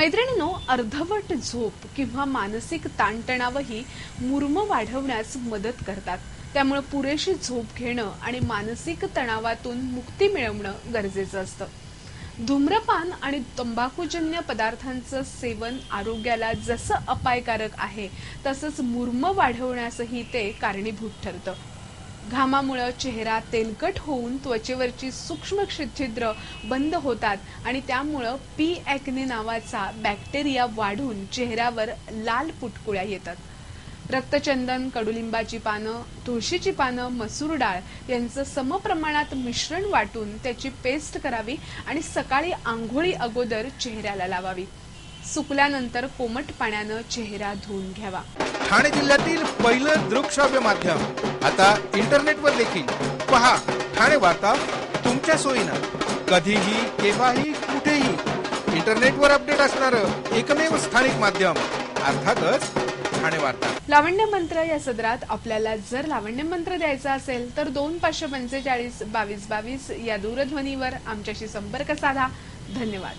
मैत्रिणींनो अर्धवट झोप किंवा मानसिक ताणतणावही मुर्म वाढवण्यास मदत करतात. त्यामुळे पुरेशी झोप घेणं आणि मानसिक तणावातून मुक्ती मिळवणं गरजेचं असतं. धूम्रपान आणि तंबाखूजन्य पदार्थांचं सेवन आरोग्याला जसं अपायकारक आहे तसंच मुर्म वाढवण्यासही ते कारणीभूत ठरतं. घामामुळं चेहरा तेलकट होऊन त्वचेवरची सूक्ष्म छिद्र बंद होतात आणि त्यामुळं पी ॲक्ने नावाचा बॅक्टेरिया वाढून चेहऱ्यावर लाल पुटकुळ्या येतात. रक्तचंदन कडुलिंबाची पानं तुळशीची पानं मसूर डाळ यांचं समप्रमाणात मिश्रण वाटून त्याची पेस्ट करावी आणि सकाळी आंघोळी अगोदर चेहऱ्याला लावावी. सुकल्यानंतर कोमट पाण्यानं चेहरा धुवून घ्यावा. ठाणे जिल्ह्यातील पहिलं दृकश्राव्य माध्यम. आता इंटरनेटवर देखील. पहा ठाणे वार्ता तुमच्या सोयीनं. कधीही केव्हाही कुठेही. इंटरनेटवर अपडेट असणारं एकमेव स्थानिक माध्यम. अर्थातच ठाणे वार्ता. लावण्य मंत्र या सदरात आपल्याला जर लावण्य मंत्र द्यायचा असेल तर दोन पाचशे पंचेचाळीस बावीस बावीस या दूरध्वनीवर आमच्याशी संपर्क साधा. धन्यवाद.